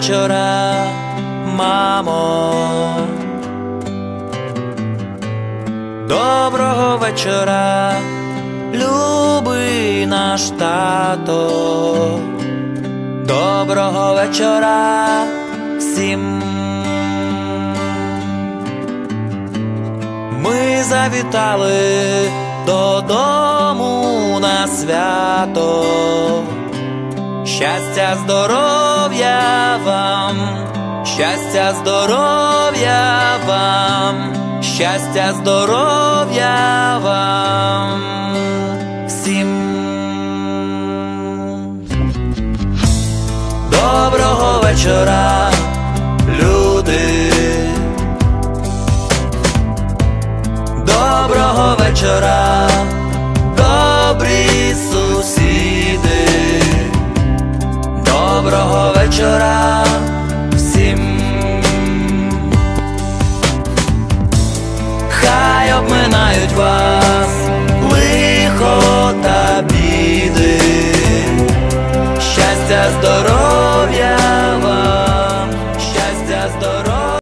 вечора, мамо. Доброго вечора, любий наш тато. Доброго вечора всім. Ми завітали додому на свято. Щастя, здоров'я вам, щастя, здоров'я вам, щастя, здоров'я вам всім. Доброго вечора, люди. Доброго вечора, доброго вечора всім. Хай обминають вас лихо та біди, щастя здоров'я.